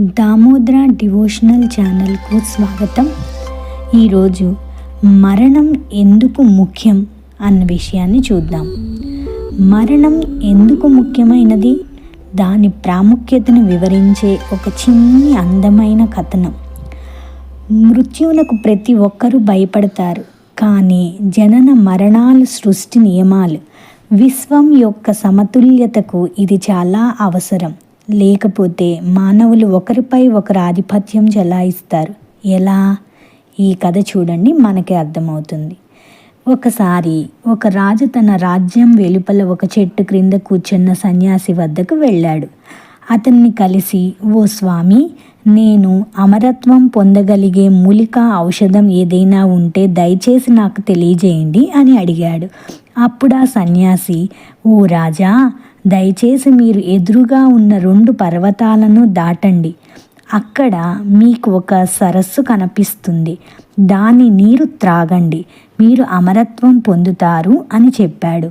Damodra devotional ఛానల్కు స్వాగతం. ఈరోజు మరణం ఎందుకు ముఖ్యం అన్న విషయాన్ని చూద్దాం. మరణం ఎందుకు ముఖ్యమైనది? దాని ప్రాముఖ్యతను వివరించే ఒక చిన్ని అందమైన కథనం. మృత్యువులకు ప్రతి ఒక్కరూ భయపడతారు కానీ జనన మరణాలు సృష్టి నియమాలు విశ్వం యొక్క సమతుల్యతకు ఇది చాలా అవసరం. లేకపోతే మానవులు ఒకరిపై ఒకరు ఆధిపత్యం చెలాయిస్తారు. ఎలా? ఈ కథ చూడండి మనకి అర్థమవుతుంది. ఒకసారి ఒక రాజు తన రాజ్యం వెలుపల ఒక చెట్టు క్రింద కూర్చున్న సన్యాసి వద్దకు వెళ్ళాడు. అతన్ని కలిసి ఓ స్వామి నేను అమరత్వం పొందగలిగే మూలిక ఔషధం ఏదైనా ఉంటే దయచేసి నాకు తెలియజేయండి అని అడిగాడు. అప్పుడు ఆ సన్యాసి ఓ రాజా దయచేసి మీరు ఎదురుగా ఉన్న రెండు పర్వతాలను దాటండి. అక్కడ మీకు ఒక సరస్సు కనిపిస్తుంది. దాని నీరు త్రాగండి. మీరు అమరత్వం పొందుతారు అని చెప్పాడు.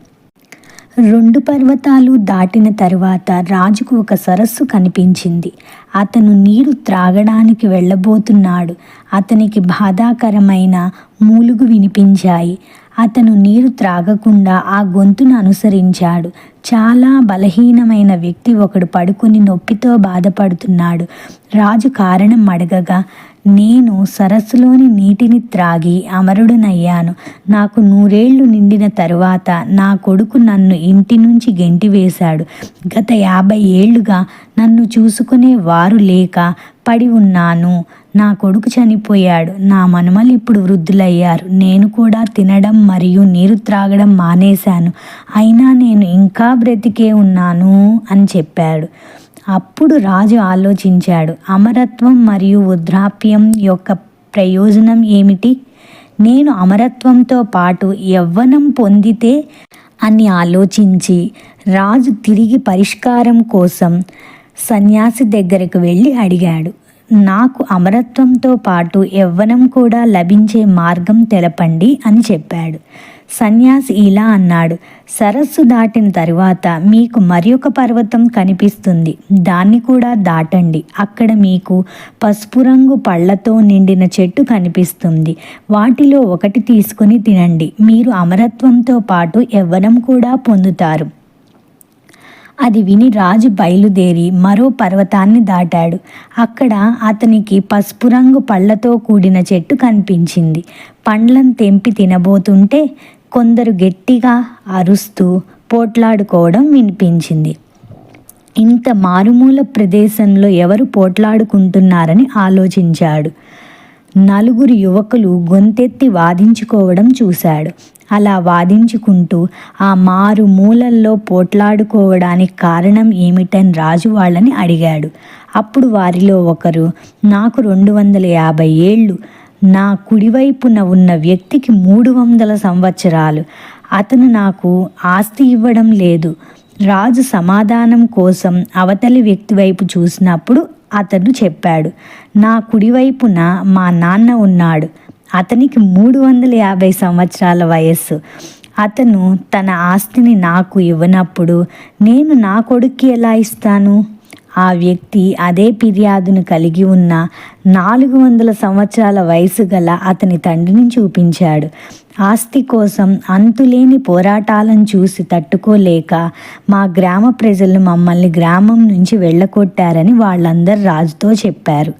రెండు పర్వతాలు దాటిన తరువాత రాజుకు ఒక సరస్సు కనిపించింది. అతను నీరు త్రాగడానికి వెళ్ళబోతున్నాడు. అతనికి బాధాకరమైన మూలుగు వినిపించాయి. అతను నీరు త్రాగకుండా ఆ గొంతును అనుసరించాడు. చాలా బలహీనమైన వ్యక్తి ఒకడు పడుకుని నొప్పితో బాధపడుతున్నాడు. రాజు కారణం అడగగా నేను సరస్సులోని నీటిని త్రాగి అమరుడునయ్యాను. నాకు నూరేళ్ళు నిండిన తరువాత నా కొడుకు నన్ను ఇంటి నుంచి గెంటివేశాడు. గత యాభై ఏళ్ళుగా నన్ను చూసుకునే వారు లేక పడి ఉన్నాను. నా కొడుకు చనిపోయాడు. నా మనుమలు ఇప్పుడు వృద్ధులయ్యారు. నేను కూడా తినడం మరియు నీరు త్రాగడం మానేశాను. అయినా నేను ఇంకా బ్రతికే ఉన్నాను అని చెప్పాడు. అప్పుడు రాజు ఆలోచించాడు. అమరత్వం మరియు వృద్ధాప్యం యొక్క ప్రయోజనం ఏమిటి? నేను అమరత్వంతో పాటు యవ్వనం పొందితే? అని ఆలోచించి రాజు తిరిగి పరిష్కారం కోసం సన్యాసి దగ్గరకు వెళ్ళి అడిగాడు. నాకు అమరత్వంతో పాటు యవ్వనం కూడా లభించే మార్గం తెలపండి అని చెప్పాడు. సన్యాసి ఇలా అన్నాడు. సరస్సు దాటిన తరువాత మీకు మరి ఒక పర్వతం కనిపిస్తుంది. దాన్ని కూడా దాటండి. అక్కడ మీకు పసుపు రంగు పళ్ళతో నిండిన చెట్టు కనిపిస్తుంది. వాటిలో ఒకటి తీసుకుని తినండి. మీరు అమరత్వంతో పాటు యవ్వనం కూడా పొందుతారు. అది విని రాజు బయలుదేరి మరో పర్వతాన్ని దాటాడు. అక్కడ అతనికి పసుపు రంగు పళ్ళతో కూడిన చెట్టు కనిపించింది. పండ్లను తెంపి తినబోతుంటే కొందరు గట్టిగా అరుస్తూ పోట్లాడుకోవడం వినిపించింది. ఇంత మారుమూల ప్రదేశంలో ఎవరు పోట్లాడుకుంటున్నారని ఆలోచించాడు. నలుగురు యువకులు గొంతెత్తి వాదించుకోవడం చూశాడు. అలా వాదించుకుంటూ ఆ మారు మూలల్లో పోట్లాడుకోవడానికి కారణం ఏమిటని రాజు వాళ్ళని అడిగాడు. అప్పుడు వారిలో ఒకరు నాకు రెండు వందల యాభై ఏళ్ళు. నా కుడివైపున ఉన్న వ్యక్తికి మూడు వందల సంవత్సరాలు. అతను నాకు ఆస్తి ఇవ్వడం లేదు. రాజు సమాధానం కోసం అవతలి వ్యక్తి వైపు చూసినప్పుడు అతను చెప్పాడు నా కుడివైపున మా నాన్న ఉన్నాడు. అతనికి మూడు వందల యాభై సంవత్సరాల వయస్సు. అతను తన ఆస్తిని నాకు ఇవ్వనప్పుడు నేను నా కొడుక్కి ఎలా ఇస్తాను? ఆ వ్యక్తి అదే ఫిర్యాదును కలిగి ఉన్న నాలుగు వందల సంవత్సరాల వయసు గల అతని తండ్రిని చూపించాడు. ఆస్తి కోసం అంతులేని పోరాటాలను చూసి తట్టుకోలేక మా గ్రామ ప్రజలు మమ్మల్ని గ్రామం నుంచి వెళ్ళకొట్టారని వాళ్ళందరూ రాజుతో చెప్పారు.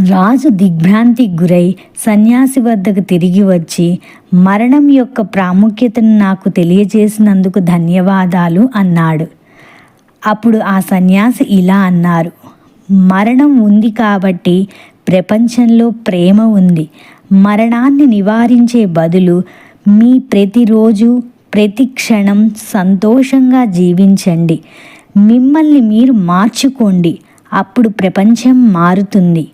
రాజు దిగ్భ్రాంతికి గురై సన్యాసి వద్దకు తిరిగి వచ్చి మరణం యొక్క ప్రాముఖ్యతను నాకు తెలియజేసినందుకు ధన్యవాదాలు అన్నాడు. అప్పుడు ఆ సన్యాసి ఇలా అన్నారు మరణం ఉంది కాబట్టి ప్రపంచంలో ప్రేమ ఉంది. మరణాన్ని నివారించే బదులు మీ ప్రతిరోజు ప్రతి క్షణం సంతోషంగా జీవించండి. మిమ్మల్ని మీరు మార్చుకోండి. అప్పుడు ప్రపంచం మారుతుంది.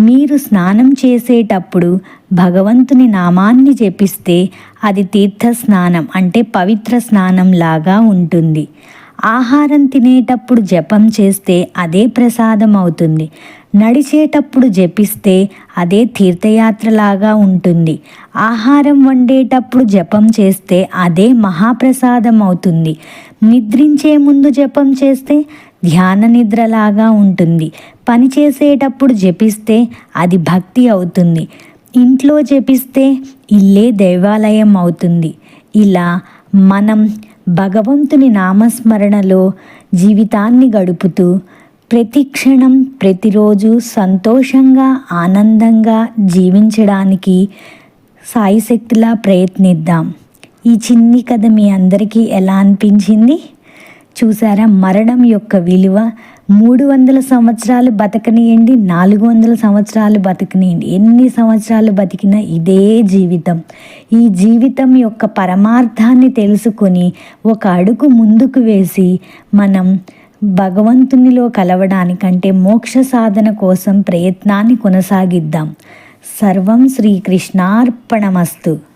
మీరు స్నానం చేసేటప్పుడు భగవంతుని నామాన్ని జపిస్తే అది తీర్థ స్నానం అంటే పవిత్ర స్నానం లాగా ఉంటుంది. ఆహారం తినేటప్పుడు జపం చేస్తే అదే ప్రసాదం అవుతుంది. నడిచేటప్పుడు జపిస్తే అదే తీర్థయాత్రలాగా ఉంటుంది. ఆహారం వండేటప్పుడు జపం చేస్తే అదే మహాప్రసాదం అవుతుంది. నిద్రించే ముందు జపం చేస్తే ధ్యాన నిద్రలాగా ఉంటుంది. పని చేసేటప్పుడు జపిస్తే అది భక్తి అవుతుంది. ఇంట్లో జపిస్తే ఇల్లే దేవాలయం అవుతుంది. ఇలా మనం భగవంతుని నామస్మరణలో జీవితాన్ని గడుపుతూ ప్రతి క్షణం ప్రతిరోజు సంతోషంగా ఆనందంగా జీవించడానికి సాయిశక్తిలా ప్రయత్నిద్దాం. ఈ చిన్ని కథ మీ అందరికీ ఎలా అనిపించింది? చూసారా? మరణం యొక్క విలువ మూడు వందల సంవత్సరాలు బతకనియండి నాలుగు వందల సంవత్సరాలు బతకనియండి. ఎన్ని సంవత్సరాలు బతికినా ఇదే జీవితం. ఈ జీవితం యొక్క పరమార్థాన్ని తెలుసుకొని ఒక అడుగు ముందుకు వేసి మనం భగవంతునిలో కలవడానికంటే మోక్ష సాధన కోసం ప్రయత్నాన్ని కొనసాగిద్దాం. సర్వం శ్రీకృష్ణార్పణమస్తు.